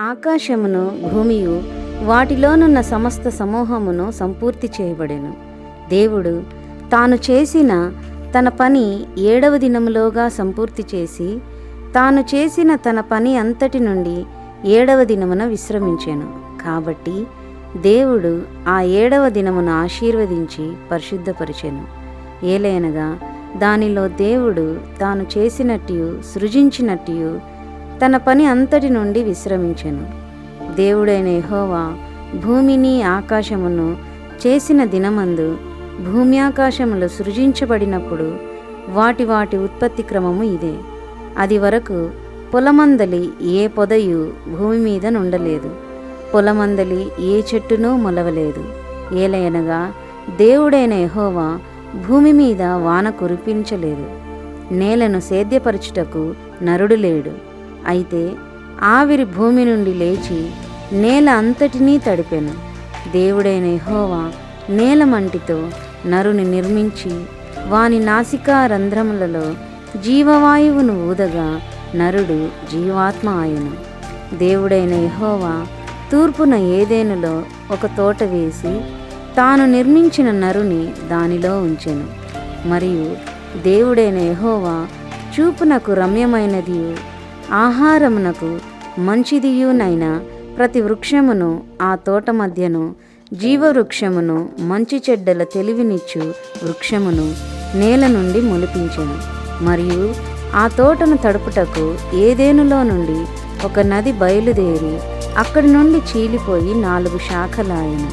ఆకాశమును భూమియు వాటిలోనున్న సమస్త సమూహమును సంపూర్తి చేయబడెను. దేవుడు తాను చేసిన తన పని ఏడవ దినములోగా సంపూర్తి చేసి తాను చేసిన తన పని అంతటి నుండి ఏడవ దినమున విశ్రమించెను. కాబట్టి దేవుడు ఆ ఏడవ దినమును ఆశీర్వదించి పరిశుద్ధపరిచెను. ఏలైనగా దానిలో దేవుడు తాను చేసినట్టు సృజించినట్టు తన పని అంతటి నుండి విశ్రమించెను. దేవుడైన యహోవా భూమిని ఆకాశమును చేసిన దినమందు భూమి ఆకాశములు సృజించబడినప్పుడు వాటి వాటి ఉత్పత్తి క్రమము ఇదే. అది వరకు పొలమందలి ఏ పొదయు భూమి మీద నుండలేదు. పొలమందలి ఏ చెట్టునూ మొలవలేదు. ఏలయనగా దేవుడైన యహోవా భూమి మీద వాన కురిపించలేదు. నేలను సేద్యపరచుటకు నరుడు లేడు. అయితే ఆవిరి భూమి నుండి లేచి నేల అంతటినీ తడిపెను. దేవుడైన యహోవా నేలమంటితో నరుని నిర్మించి వాని నాసికా రంధ్రములలో జీవవాయువును ఊదగా నరుడు జీవాత్మ ఆయను. దేవుడైన యహోవా తూర్పున ఏదేనులో ఒక తోట వేసి తాను నిర్మించిన నరుని దానిలో ఉంచెను. మరియు దేవుడైన యహోవా చూపునకు రమ్యమైనది ఆహారమునకు మంచిదియునైన ప్రతి వృక్షమును ఆ తోట మధ్యను జీవవృక్షమును మంచి చెడ్డల తెలివినిచ్చు వృక్షమును నేల నుండి మొలిపించెను. మరియు ఆ తోటను తడుపుటకు ఏదేనులో నుండి ఒక నది బయలుదేరి అక్కడి నుండి చీలిపోయి నాలుగు శాఖలాయను.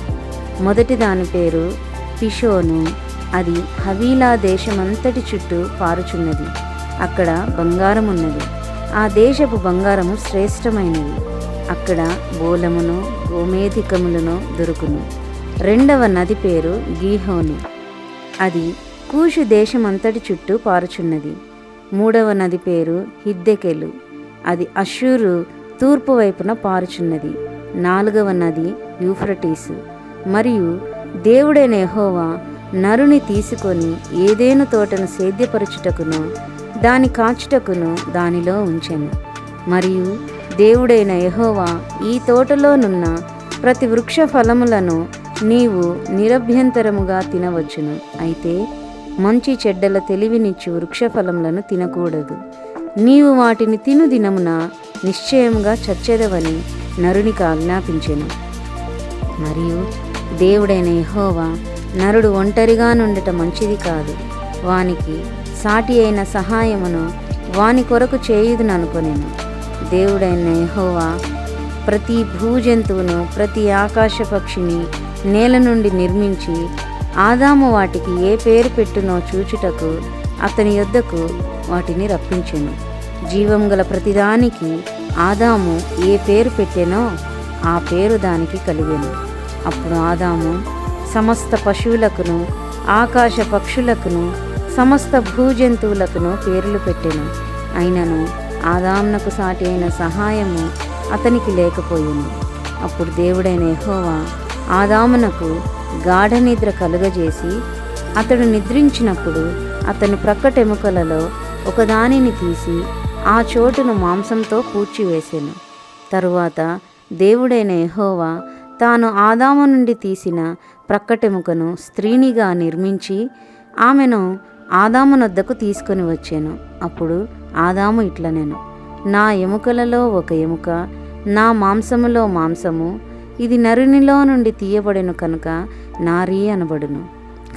మొదటి దాని పేరు పిషోను అది హవీలా దేశమంతటి చుట్టూ పారుచున్నది. అక్కడ బంగారం ఉన్నది ఆ దేశపు బంగారము శ్రేష్టమైనది. అక్కడ బోలమును గోమేధికములను దొరుకును. రెండవ నది పేరు గీహోను. అది కూషు దేశమంతటి చుట్టూ పారుచున్నది. మూడవ నది పేరు హిద్దెకెలు. అది అషూరు తూర్పు వైపున పారుచున్నది. నాలుగవ నది యూఫ్రటీసు. మరియు దేవుడైన యెహోవా నరుని తీసుకొని ఏదేను తోటను సేద్యపరచుటకును దాని కాచుటకును దానిలో ఉంచెను. మరియు దేవుడైన యహోవా ఈ తోటలోనున్న ప్రతి వృక్ష ఫలములను నీవు నిరభ్యంతరముగా తినవచ్చును. అయితే మంచి చెడ్డల తెలివినిచ్చు వృక్ష ఫలములను తినకూడదు. నీవు వాటిని తిను దినమున నిశ్చయంగా చచ్చెదవని నరునికి ఆజ్ఞాపించెను. మరియు దేవుడైన యహోవా నరుడు ఒంటరిగా నుండట మంచిది కాదు. వానికి సాటి అయిన సహాయమును వాని కొరకు చేయుదుననుకొనెను దేవుడైన యహోవా ప్రతి భూజంతువును ప్రతి ఆకాశ పక్షిని నేల నుండి నిర్మించి ఆదాము వాటికి ఏ పేరు పెట్టునో చూచుటకు అతని యొద్దకు వాటిని రప్పించెను. జీవం గల ప్రతిదానికి ఆదాము ఏ పేరు పెట్టెనో ఆ పేరు దానికి కలిగెను. అప్పుడు ఆదాము సమస్త పశువులకును ఆకాశ పక్షులకును సమస్త భూజంతువులకును పేర్లు పెట్టెను. అయినను ఆదాంనకు సాటి అయిన సహాయము అతనికి లేకపోయింది అప్పుడు దేవుడైన ఎహోవా ఆదామునకు గాఢ నిద్ర కలుగజేసి అతడు నిద్రించినప్పుడు అతను ప్రక్కటెముకలలో ఒకదానిని తీసి ఆ చోటును మాంసంతో పూడ్చివేశాను తరువాత దేవుడైన ఎహోవా తాను ఆదాము నుండి తీసిన ప్రక్కటెముకను స్త్రీనిగా నిర్మించి ఆమెను ఆదామునొద్దకు తీసుకొని వచ్చాను. అప్పుడు ఆదాము ఇట్ల నేను నా ఎముకలలో ఒక ఎముక నా మాంసములో మాంసము ఇది నరునిలో నుండి తీయబడెను కనుక నారీ అనబడును.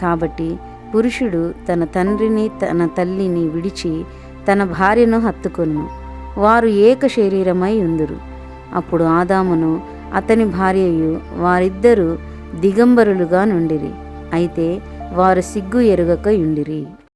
కాబట్టి పురుషుడు తన తండ్రిని తన తల్లిని విడిచి తన భార్యను హత్తుకొను. వారు ఏక శరీరమై ఉందురు. అప్పుడు ఆదామును అతని భార్యయు వారిద్దరూ దిగంబరులుగా నుండిరి. అయితే వారు సిగ్గు ఎరుగక ఉండిరి.